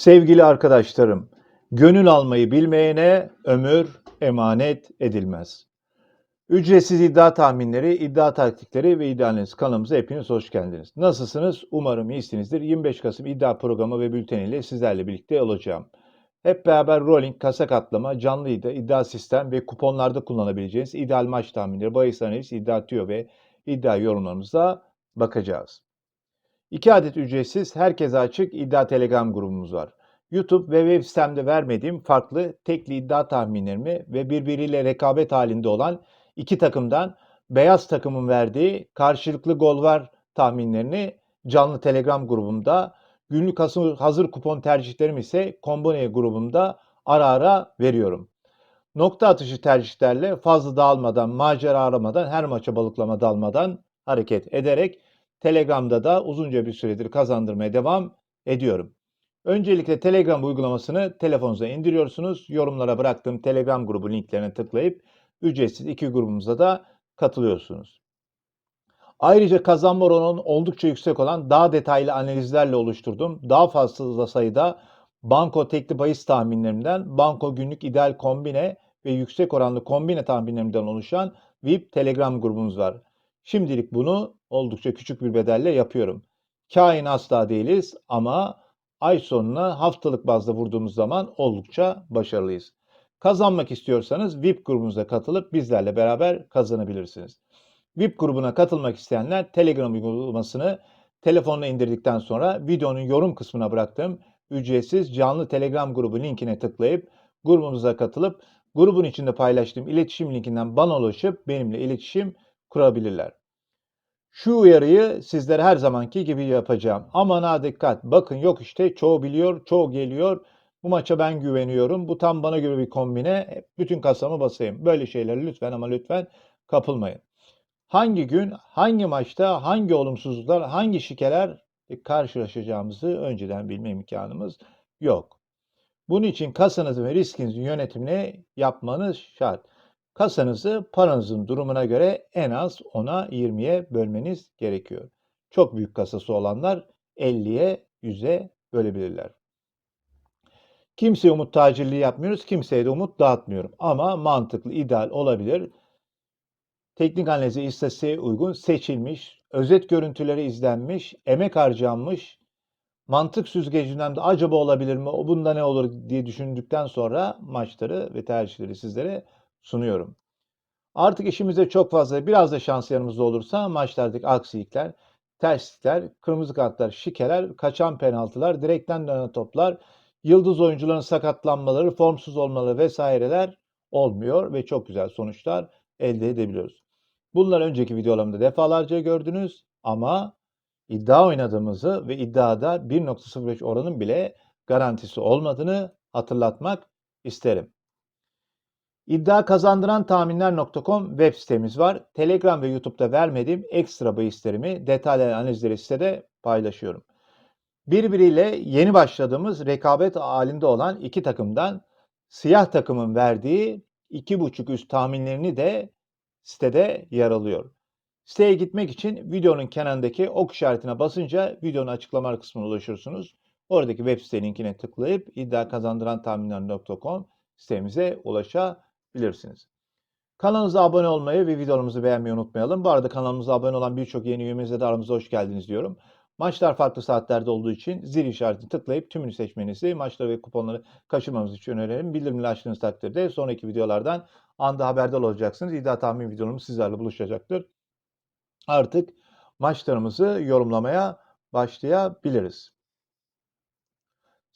Sevgili arkadaşlarım, gönül almayı bilmeyene ömür emanet edilmez. Ücretsiz iddia tahminleri, iddia taktikleri ve iddia kanalımıza hepiniz hoş geldiniz. Nasılsınız? Umarım iyisinizdir. 25 Kasım iddia programı ve bülteniyle sizlerle birlikte olacağım. Hep beraber rolling, kasa katlama, canlı iddia, iddia sistem ve kuponlarda kullanabileceğiniz ideal maç tahminleri, bahis analiz, iddia tüyo ve iddia yorumlarımıza bakacağız. İki adet ücretsiz, herkese açık iddia telegram grubumuz var. YouTube ve web sitemde vermediğim farklı tekli iddia tahminlerimi ve birbiriyle rekabet halinde olan iki takımdan beyaz takımın verdiği karşılıklı gol var tahminlerini canlı telegram grubumda, günlük hazır- kupon tercihlerim ise Kombone grubumda ara ara veriyorum. Nokta atışı tercihlerle fazla dağılmadan, macera aramadan, her maça balıklama dalmadan hareket ederek Telegram'da da uzunca bir süredir kazandırmaya devam ediyorum. Öncelikle Telegram uygulamasını telefonunuza indiriyorsunuz. Yorumlara bıraktığım Telegram grubu linklerine tıklayıp ücretsiz iki grubumuza da katılıyorsunuz. Ayrıca kazanma oranının oldukça yüksek olan daha detaylı analizlerle oluşturduğum daha fazla sayıda banko tekli bahis tahminlerimden banko günlük ideal kombine ve yüksek oranlı kombine tahminlerimden oluşan VIP Telegram grubumuz var. Şimdilik bunu oldukça küçük bir bedelle yapıyorum. Kain asla değiliz ama ay sonuna haftalık bazda vurduğumuz zaman oldukça başarılıyız. Kazanmak istiyorsanız VIP grubumuza katılıp bizlerle beraber kazanabilirsiniz. VIP grubuna katılmak isteyenler Telegram uygulamasını telefonuna indirdikten sonra videonun yorum kısmına bıraktığım ücretsiz canlı Telegram grubu linkine tıklayıp grubumuza katılıp grubun içinde paylaştığım iletişim linkinden bana ulaşıp benimle iletişim kurabilirler. Şu uyarıyı sizlere her zamanki gibi yapacağım. Aman ha dikkat. Bakın yok işte çoğu biliyor, çoğu geliyor. Bu maça ben güveniyorum. Bu tam bana göre bir kombine. Bütün kasamı basayım. Böyle şeylere lütfen ama lütfen kapılmayın. Hangi gün, hangi maçta, hangi olumsuzluklar, hangi şikeler karşılaşacağımızı önceden bilme imkanımız yok. Bunun için kasanızın ve riskinizin yönetimini yapmanız şart. Kasanızı paranızın durumuna göre en az 10'a 20'ye bölmeniz gerekiyor. Çok büyük kasası olanlar 50'ye 100'e bölebilirler. Kimseye umut tacirliği yapmıyoruz, kimseye de umut dağıtmıyorum. Ama mantıklı, ideal olabilir. Teknik analize istatistiğe uygun seçilmiş, özet görüntüleri izlenmiş, emek harcanmış, mantık süzgecinden de acaba olabilir mi, o bunda ne olur diye düşündükten sonra maçları ve tercihleri sizlere sunuyorum. Artık işimizde çok fazla biraz da şans yanımızda olursa maçlardaki aksilikler, terslikler, kırmızı kartlar, şikeler, kaçan penaltılar, direkten dönen toplar, yıldız oyuncuların sakatlanmaları, formsuz olmaları vesaireler olmuyor ve çok güzel sonuçlar elde edebiliyoruz. Bunlar önceki videolarımda defalarca gördünüz ama iddia oynadığımızı ve iddiada 1.05 oranın bile garantisi olmadığını hatırlatmak isterim. İddia kazandıran tahminler.com web sitemiz var. Telegram ve YouTube'da vermediğim ekstra bahislerimi, detaylı analizleri sitede paylaşıyorum. Birbiriyle yeni başladığımız rekabet halinde olan iki takımdan siyah takımın verdiği 2.5 üst tahminlerini de sitede yer alıyor. Siteye gitmek için videonun kenarındaki ok işaretine basınca videonun açıklama kısmına ulaşırsınız. Oradaki web site linkine tıklayıp iddia kazandıran tahminler.com sitemize ulaşabilirsiniz. Kanalımıza abone olmayı ve videolarımızı beğenmeyi unutmayalım. Bu arada kanalımıza abone olan birçok yeni üyemize de aramıza hoş geldiniz diyorum. Maçlar farklı saatlerde olduğu için zil işaretini tıklayıp tümünü seçmenizi, maçları ve kuponları kaçırmamamız için öneririm. Bildirimleri açtığınız takdirde sonraki videolardan anda haberdar olacaksınız. İddia tahmin videolarımız sizlerle buluşacaktır. Artık maçlarımızı yorumlamaya başlayabiliriz.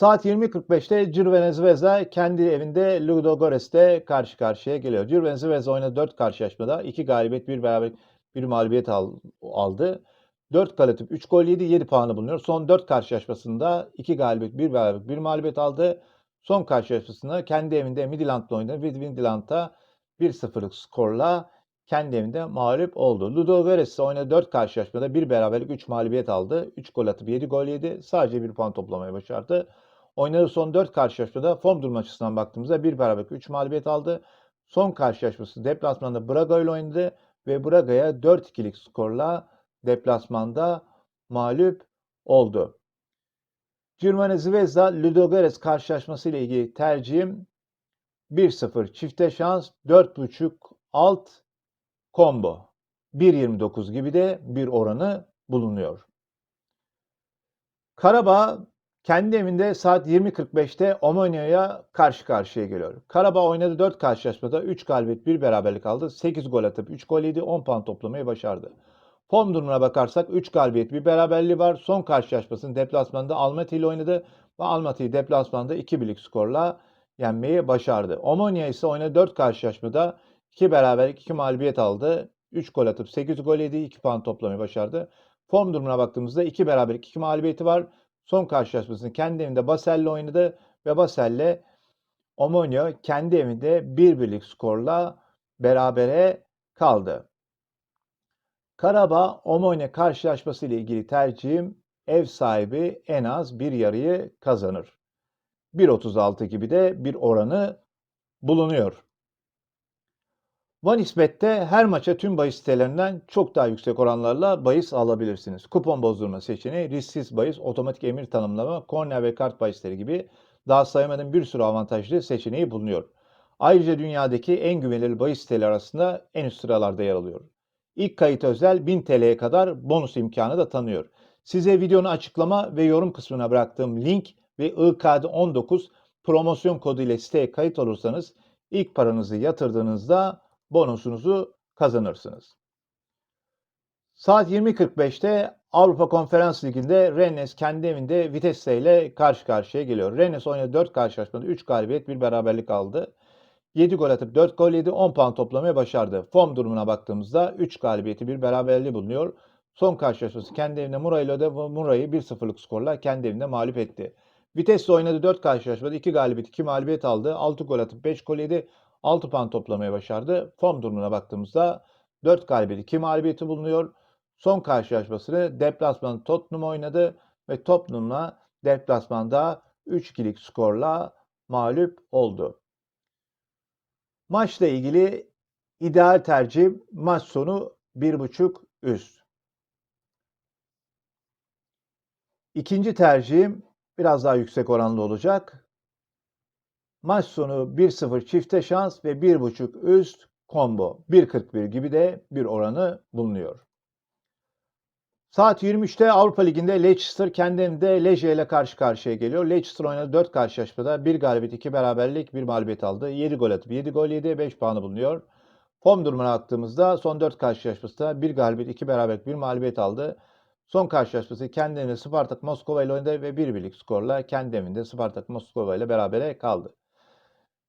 Saat 20.45'te Cirvene Zvezda kendi evinde Ludogorets'te karşı karşıya geliyor. Cirvene Zvezda oynadı 4 karşılaşmada 2 galibiyet, 1 beraber 1 mağlubiyet al- aldı. 4 gol atıp 3 gol yedi, 7 puanı bulunuyor. Son 4 karşılaşmasında 2 galibiyet, 1 beraber 1 mağlubiyet aldı. Son karşılaşmasında kendi evinde Midland'la oynadı. Midland'a 1-0'lık skorla kendi evinde mağlup oldu. Ludogorets oynadı 4 karşılaşmada 1 beraberlik 3 mağlubiyet aldı. 3 gol atıp 7 gol yedi. Sadece 1 puan toplamayı başardı. Oynadığı son 4 karşılaşmada form durum açısından baktığımızda 1 beraberlik 3 mağlubiyet aldı. Son karşılaşması deplasmanda Braga ile oynadı ve Braga'ya 4-2'lik skorla deplasmanda mağlup oldu. Girvana Zvezda Ludogorets karşılaşması ile ilgili tercihim 1-0 çifte şans 4.5 alt combo 1.29 gibi de bir oranı bulunuyor. Karabağ kendi evinde saat 20.45'te Omonya'ya karşı karşıya geliyor. Karabağ oynadı 4 karşılaşmada 3 galibiyet 1 beraberlik aldı. 8 gol atıp 3 gol yedi 10 puan toplamayı başardı. Form durumuna bakarsak 3 galibiyet bir beraberliği var. Son karşılaşmasını deplasmanda Almaty ile oynadı ve Almaty'yi deplasmanda 2 birlik skorla yenmeyi başardı. Omonia ise oynadı 4 karşılaşmada 2 beraberlik 2 mağlubiyet aldı. 3 gol atıp 8 gol yedi 2 puan toplamayı başardı. Form durumuna baktığımızda 2 beraberlik 2 mağlubiyeti var. Son karşılaşmasını kendi evinde Basel'le oynadı ve Basel'le Omonia kendi evinde 1 birlik skorla berabere kaldı. Karabağ Omonia karşılaşması ile ilgili tercihim ev sahibi en az bir yarıyı kazanır. 1.36 gibi de bir oranı bulunuyor. OneXBet'te her maça tüm bahis sitelerinden çok daha yüksek oranlarla bahis alabilirsiniz. Kupon bozdurma seçeneği, risksiz bahis, otomatik emir tanımlama, korner ve kart bahisleri gibi daha saymadığım bir sürü avantajlı seçeneği bulunuyor. Ayrıca dünyadaki en güvenilir bahis siteleri arasında en üst sıralarda yer alıyor. İlk kayıt özel 1000 TL'ye kadar bonus imkanı da tanıyor. Size videonun açıklama ve yorum kısmına bıraktığım link ve IKD19 promosyon kodu ile siteye kayıt olursanız ilk paranızı yatırdığınızda bonusunuzu kazanırsınız. Saat 20.45'te Avrupa Konferans Ligi'nde Rennes kendi evinde Vitesse ile karşı karşıya geliyor. Rennes oynadı 4 karşılaşmada 3 galibiyet 1 beraberlik aldı. 7 gol atıp 4 gol yedi 10 puan toplamayı başardı. Form durumuna baktığımızda 3 galibiyeti 1 beraberliği bulunuyor. Son karşılaşması kendi evinde Mura ile de Mura'yı 1-0'lık skorla kendi evinde mağlup etti. Vitesse oynadı 4 karşılaşmada 2 galibiyet 2 mağlubiyet aldı. 6 gol atıp 5 gol yedi 6 puan toplamayı başardı. Form durumuna baktığımızda 4 galibiyet 2 mağlubiyeti bulunuyor. Son karşılaşmasını deplasman Tottenham oynadı ve Tottenham'la deplasmanda 3-2'lik skorla mağlup oldu. Maçla ilgili ideal tercih maç sonu 1.5 üst. İkinci tercihim biraz daha yüksek oranlı olacak. Maç sonu 1-0 çifte şans ve 1.5 üst combo. 1.41 gibi de bir oranı bulunuyor. Saat 23'te Avrupa Ligi'nde Leicester kendi evinde Lecce ile karşı karşıya geliyor. Leicester oynadı 4 karşılaşmada 1 galibiyet 2 beraberlik 1 mağlubiyet aldı. 7 gol atıp 7 gol yedi 5 puanı bulunuyor. Form durumuna baktığımızda son 4 karşılaşmasında 1 galibiyet 2 beraberlik 1 mağlubiyet aldı. Son karşılaşması kendi Spartak Moskova ile oynadı ve 1 birlik skorla kendi evinde Spartak Moskova ile berabere kaldı.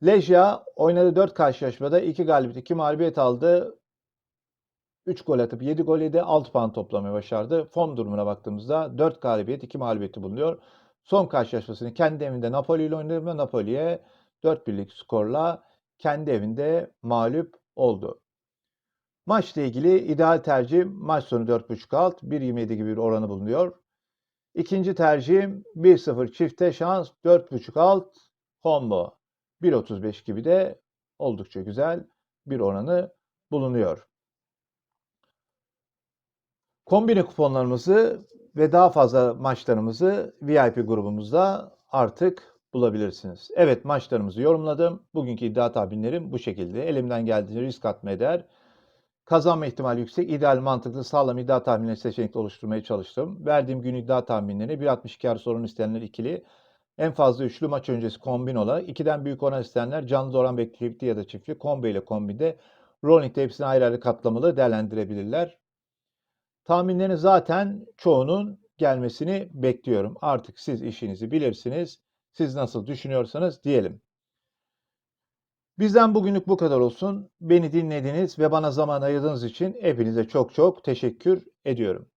Lejia oynadı 4 karşılaşmada 2 galibiyet 2 mağlubiyet aldı. 3 gol atıp 7 gol yedi 6 puan toplamayı başardı. Form durumuna baktığımızda 4 galibiyet 2 mağlubiyeti bulunuyor. Son karşılaşmasını kendi evinde Napoli ile oynadı ve Napoli'ye 4 birlik skorla kendi evinde mağlup oldu. Maçla ilgili ideal tercih maç sonu 4.5 alt 1.27 gibi bir oranı bulunuyor. İkinci tercihim 1-0 çifte şans 4.5 alt combo 1.35 gibi de oldukça güzel bir oranı bulunuyor. Kombine kuponlarımızı ve daha fazla maçlarımızı VIP grubumuzda artık bulabilirsiniz. Evet maçlarımızı yorumladım. Bugünkü iddia tahminlerim bu şekilde. Elimden geldiğince risk atmaya değer. Kazanma ihtimali yüksek, ideal, mantıklı, sağlam iddia tahminleri seçenekli oluşturmaya çalıştım. Verdiğim gün iddia tahminleri 1.62 arası oran isteyenler ikili, en fazla üçlü maç öncesi kombin olarak 2'den büyük oran isteyenler canlı oran bekleyip ya da çiftli kombo ile kombinde rolling'de hepsini ayrı ayrı katlamalı değerlendirebilirler. Tahminlerin zaten çoğunun gelmesini bekliyorum. Artık siz işinizi bilirsiniz. Siz nasıl düşünüyorsanız diyelim. Bizden bugünlük bu kadar olsun. Beni dinlediniz ve bana zaman ayırdığınız için hepinize çok çok teşekkür ediyorum.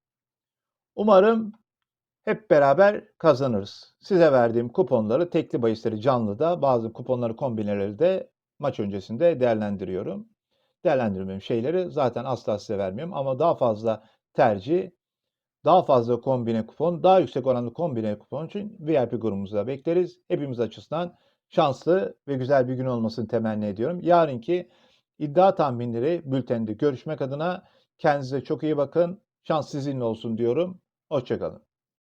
Umarım hep beraber kazanırız. Size verdiğim kuponları, tekli bahisleri canlıda, bazı kuponları kombineleri de maç öncesinde değerlendiriyorum. Değerlendirmem şeyleri zaten asla size vermiyorum ama daha fazla tercih, daha fazla kombine kupon, daha yüksek oranlı kombine kupon için VIP grubumuzda bekleriz. Hepimiz açısından şanslı ve güzel bir gün olmasını temenni ediyorum. Yarınki iddia tahminleri bülteninde görüşmek adına kendinize çok iyi bakın. Şans sizinle olsun diyorum. Hoşçakalın.